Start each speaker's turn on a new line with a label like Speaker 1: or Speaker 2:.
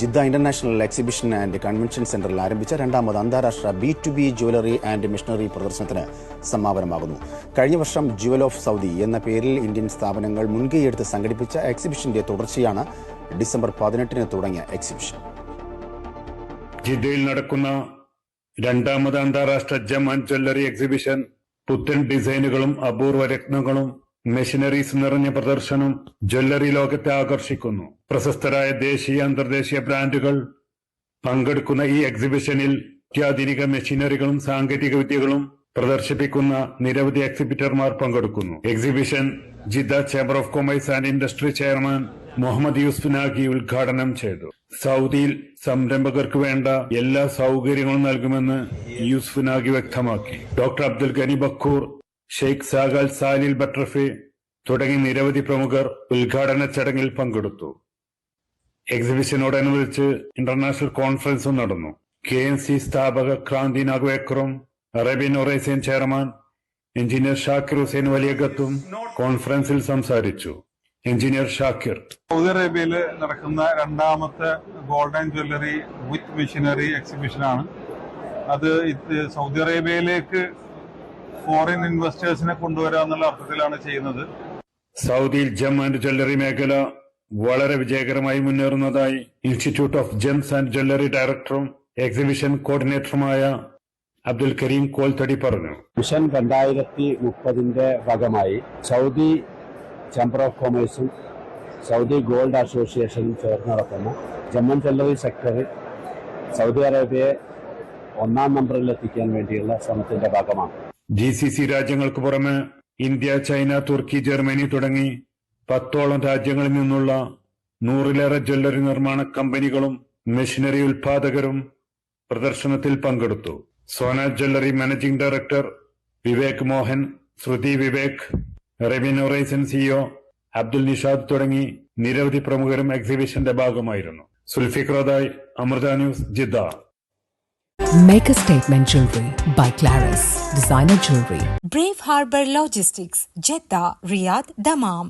Speaker 1: Jeddah international exhibition and convention സെന്ററിൽ ആരംഭിച്ച രണ്ടാമത് അന്താരാഷ്ട്ര B to B jewellery and machinery പ്രദർശനത്തിന് സമാപനമാകുന്നു. കഴിഞ്ഞ വർഷം ജുവൽ ഓഫ് സൗദി എന്ന പേരിൽ ഇന്ത്യൻ സ്ഥാപനങ്ങൾ മുൻകൈയെടുത്ത് സംഘടിപ്പിച്ച എക്സിബിഷന്റെ തുടർച്ചയാണ് ഡിസംബർ പതിനെട്ടിന് തുടങ്ങിയ എക്സിബിഷൻ.
Speaker 2: ജിദ്ദയിൽ നടക്കുന്ന രണ്ടാമത് അന്താരാഷ്ട്ര ജം ആൻഡ് ജ്വല്ലറി എക്സിബിഷൻ പുത്തൻ ഡിസൈനുകളും അപൂർവ രത്നങ്ങളും മെഷീനറീസ് നിറഞ്ഞ പ്രദർശനം ജ്വല്ലറി ലോകത്തെ ആകർഷിക്കുന്നു. പ്രശസ്തരായ ദേശീയ അന്തർദേശീയ ബ്രാൻഡുകൾ പങ്കെടുക്കുന്ന ഈ എക്സിബിഷനിൽ അത്യാധുനിക മെഷീനറികളും സാങ്കേതിക വിദ്യകളും പ്രദർശിപ്പിക്കുന്ന നിരവധി എക്സിബിറ്റർമാർ പങ്കെടുക്കുന്നു. Exhibition Jeddah chamber of commerce and industry chairman Muhammad Yusuf Nagi ഉദ്ഘാടനം ചെയ്തു. സൗദിയിൽ സംരംഭകർക്ക് വേണ്ട എല്ലാ സൗകര്യങ്ങളും നൽകുമെന്ന് യൂസുഫ് നാഗി വ്യക്തമാക്കി. Doctor Abdul Ghani Bakur Sheikh സാഗൽ സാലിൽ ബട്ടർഫി തുടങ്ങി നിരവധി പ്രമുഖർ ഉദ്ഘാടന ചടങ്ങിൽ പങ്കെടുത്തു. എക്സിബിഷനോടനുബന്ധിച്ച് ഇന്റർനാഷണൽ കോൺഫറൻസും നടന്നു. കെ എൻ സി സ്ഥാപക ക്രാന്തി നാഗ്വേക്കറും അറേബ്യൻ ഒറേസ്യൻ ചെയർമാൻ എഞ്ചിനീയർ ഷാക്കിർ ഹുസൈൻ വലിയകത്തും കോൺഫറൻസിൽ സംസാരിച്ചു. എഞ്ചിനീയർ ഷാക്കിർ.
Speaker 3: സൗദി അറേബ്യയിൽ നടക്കുന്ന രണ്ടാമത്തെ ഗോൾഡൻ ജ്വല്ലറി വിത്ത് മെഷീനറി എക്സിബിഷനാണ്. അത് സൗദി അറേബ്യയിലേക്ക് ഫോറിൻ ഇൻവെസ്റ്റേഴ്സിനെ കൊണ്ടുവരാ എന്നുള്ള അർത്ഥത്തിലാണ് ചെയ്യുന്നത്.
Speaker 2: സൗദിയിൽ ജം ആൻഡ് ജ്വല്ലറി മേഖല വളരെ വിജയകരമായി മുന്നേറുന്നതായി institute of gems and jewellery ഡയറക്ടറും എക്സിബിഷൻ കോർഡിനേറ്ററുമായ അബ്ദുൽ കരീം കോൽത്തടി പറഞ്ഞു.
Speaker 4: മിഷൻ രണ്ടായിരത്തി മുപ്പതിന്റെ ഭാഗമായി സൗദി ചേംബർ ഓഫ് കൊമേഴ്സും സൗദി ഗോൾഡ് അസോസിയേഷനും ചേർന്ന് നടക്കുന്ന ജമ്മൻ ജ്വല്ലറി സെക്ടറിൽ സൗദി അറേബ്യയെ ഒന്നാം നമ്പറിൽ എത്തിക്കാൻ വേണ്ടിയുള്ള ശ്രമത്തിന്റെ ഭാഗമാണ്.
Speaker 2: ജി സി സി രാജ്യങ്ങൾക്ക് പുറമെ ഇന്ത്യ ചൈന തുർക്കി ജർമ്മനി തുടങ്ങി പത്തോളം രാജ്യങ്ങളിൽ നിന്നുള്ള നൂറിലേറെ ജ്വല്ലറി നിർമ്മാണ കമ്പനികളും മെഷീനറി ഉൽപാദകരും പ്രദർശനത്തിൽ പങ്കെടുത്തു. Sona jewellery managing director Vivek Mohan Shruti Vivek റെവിനോറൈസൻ CEO Abdul Nishad തുടങ്ങി നിരവധി പ്രമുഖരും എക്സിബിഷന്റെ ഭാഗമായിരുന്നു. സുൽഫിഖ്രോദായ് Amrita news Jeddah.
Speaker 5: Make a statement jewelry by Claris. Designer jewelry.
Speaker 6: Brave Harbor Logistics, Jeddah, Riyadh, Dammam.